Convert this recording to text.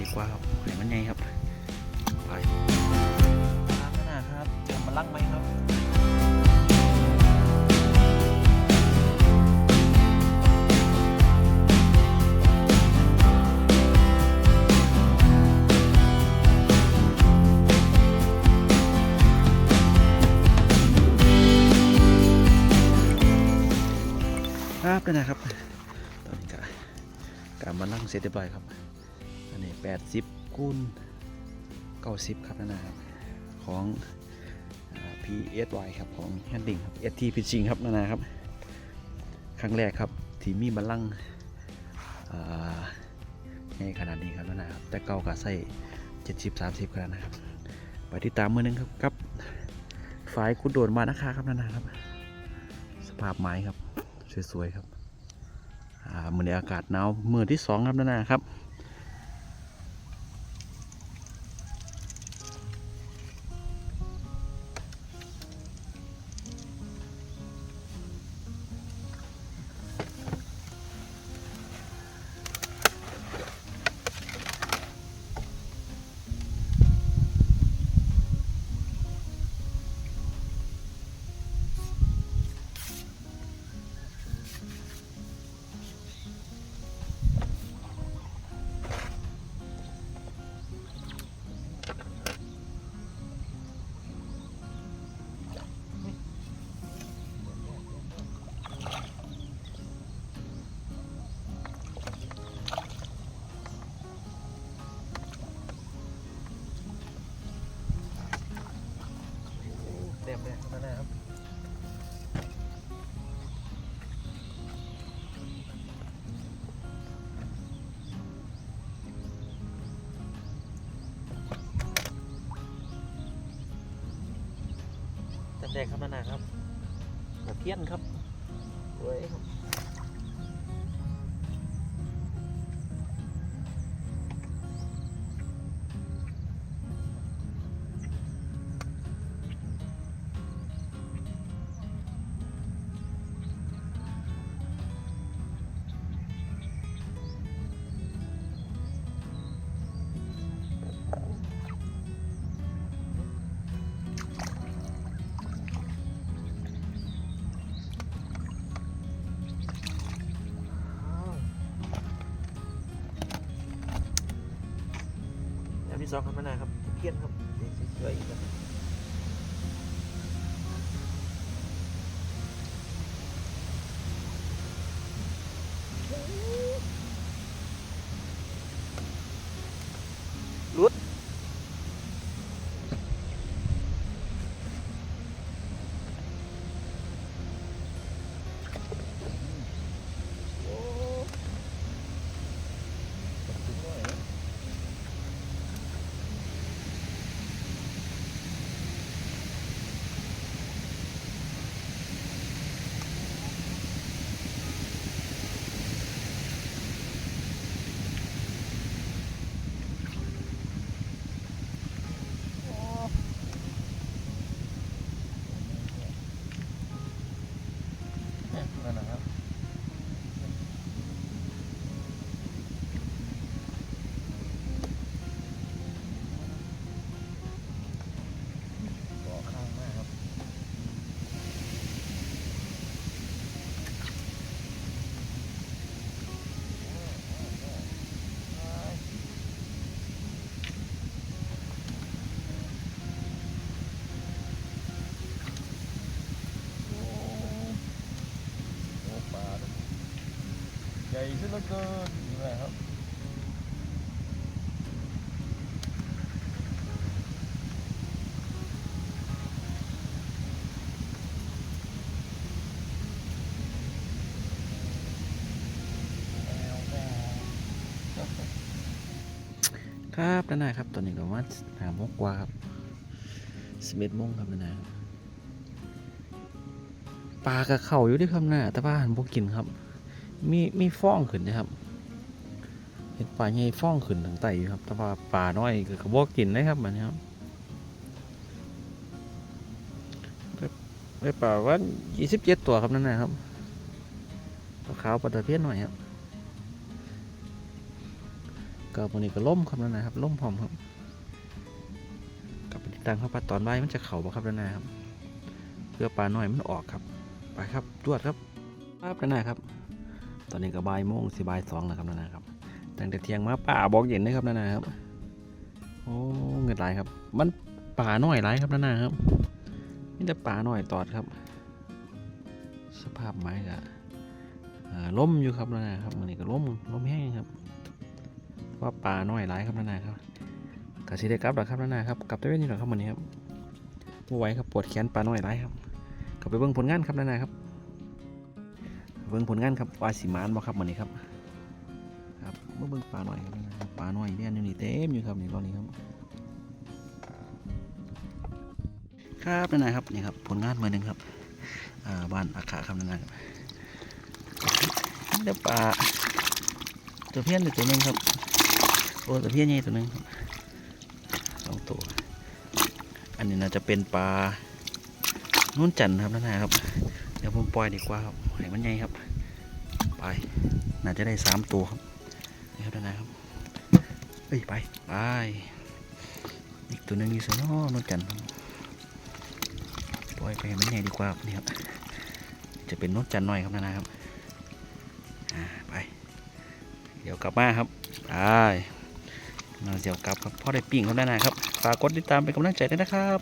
ดีกว่าครับให้มันใหญ่ครับไปครับนะครับทำมาลั่งไหมครับครับนี่นะครับ ตอนนี้ก็การมาลั่งเสร็จเรียบร้อยครับอั นนี้แปดสิบคูณเก้าสิบครับนั่นนะครับของพีเอสวครับของแฮนดิงครับเอทีพิชิงครับนั่นนะครับ ครั้งแรกครับที่มีมาลั่งอ่าในขนาดนี้ครับนั่นนะครับ แต่เก่ากะใส่เจ็ดสิบสามสิบกันนะครับ ไปติดตามมือหนึงครับกับฝ่ายคุณโดนมานะคะครับนั่นนะครับ สภาพไม้ครับ สวยๆครับอ่ามือในอากาศหนาวมือที่สองครับนั่นนะครับ จำแดงครับนานาครับตะเพียนครับเว้ยครับ สองกันมานาครับเพียนครับสวยอีกครับรุด นั่นนะครับก่อข้างมากครับ โอ้ปลา ใหญ่ซะเหลือเกินนี่แหละครับครับนั่นนะครับ ตอนนี้ก็ว่าหาโมงกว่าครับสิบเอ็ดโมงครับนั่นนะครับปลากระเข่าอยู่ที่คำหน้าแต่ว่าหันพวกกินครับ มีมีฟ้องขึ้นนะครับ เห็นปลาใหญ่ฟ้องขึ้นทางไตอยู่ครับ แต่ว่าปลาน้อยก็กระบอกกินนะครับมันนี้ครับได้ปลาว่ายี่สิบเจ็ดตัวครับนั่นนะครับขาวปลาตะเพียนหน่อยครับก็วันนี้ก็ล่มครับนั่นนะครับล่มพร้อมครับกลับไปติดตามครับว่าตอนบ่ายมันจะเข่าบ่ครับนั่นนะครับ เพื่อปลาน้อยมันออกครับ ไปครับตรวจครับครับนั่นนะครับ ตอนนี้ก็บ่ายโมงสิบ่ายสองแล้วครับนั่นะครับตั้งแต่เที่ยงมาป่าบอกเย็นนะครับนั่นะครับโอ้เงินหลายครับ มันป่าน้อยหลายครับนั่นะครับนี่แต่ป่าน้อยตอดครับ สภาพไม้ก็อ่าล้มอยู่ครับนั่นะครับมันนี่ก็ล้มล้มแห้งครับ ว่าป่าน้อยหลายครับนั่นะครับกสิได้กลับหรอครับนั่นะครับกลับไปเว้นนี่หรอครับมันนี้ครับไหวครับปวดแขนป่าน้อยหลายครับกลับไปเบิ่งผลงานครับนั่นนะครับ เบิ่งผลงานครับว่าสิมานบ่ครับมันนี้ครับครับมาเบิ่งป่าหน้อยครับนั่นนะครับป่าน้อยเลี้ยนอยู่นี่เต็มอยู่ครับนี่ตอนนี้ครับ ครับนั่นนะครับนี่ครับผลงานมือหนึ่งครับอ่าบ้านอาขาครับนั่นนะครับเดี๋ยวปลาตัวเพี้ยนตัวหนึ่งครับโอ้ตัวเพี้ยนใหญ่ตัวหนึ่งสองตัวอันนี้น่าจะเป็นปลานุ่นจันทร์ครับนั่นนะครับ ดี๋ยวผมปล่อยดีกว่าครับให้มันใหญ่ครับ ไป น่าจะได้สามตัวครับนี่ครับนั่นนะครับเฮ้ยไปไปอีกตัวหนึงอยู่ส่วนนอนุ่นจันทร์ครับปล่อยไปให้มันใหญ่ดีกว่าครับนี่ครับ จะเป็นนกจันทร์หน่อยครับนะนะครับอ่าไป เดี๋ยวกลับมาครับไปมาเดี๋ยวกลับครับพ่อได้ปิ้งครับนะนะครับฝากกดติดตามเป็นกำลังใจด้วยนะครับ